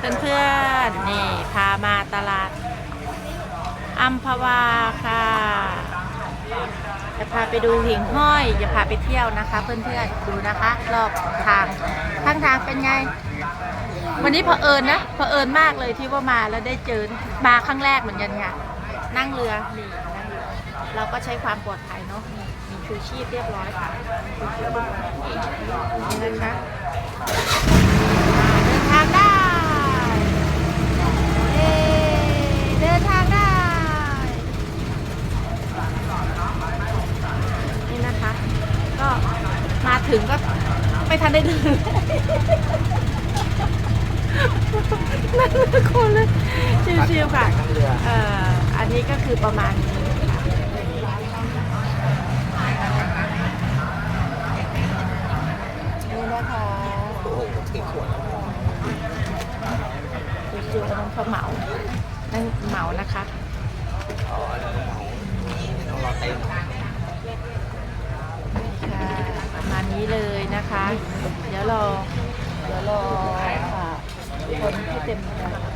เพื่อนๆนี่พามาตลาดอัมพวาค่ะจะพาไปดูหิ่งห้อยจะพาไปเที่ยวนะคะ เพื่อนๆดูนะคะรอบทางข้างทางเป็นไง วันนี้เผอิญนะเผอิญมากเลยที่ว่ามาแล้วได้เจอมาครั้งแรกเหมือนกันค่ะนั่งเรือนี่นั่งเรือเราก็ใช้ความปลอดภัยเนาะมีชูชีพเรียบร้อยค่ะนี่นะคะอ่าเดินทางได้เย้เดินทางได้ นี่นะคะ ก็มา ถึงก็ไม่ทันได้เดินนั่งเรือคนเลยชิวๆค่ะเอ่ออันนี้ก็คือประมาณนี้นี่นะคะโอ้โหติดขวดชิวๆอันนั้นเขาเหมานั่นเหมานะคะ อ๋อแล้วก็เหมาต้องรอเต็ม ค่ะประมาณ นี้เลยนะคะ เดี๋ยวรอ เดี๋ยวรอค่ะคนที่เต็มเรือ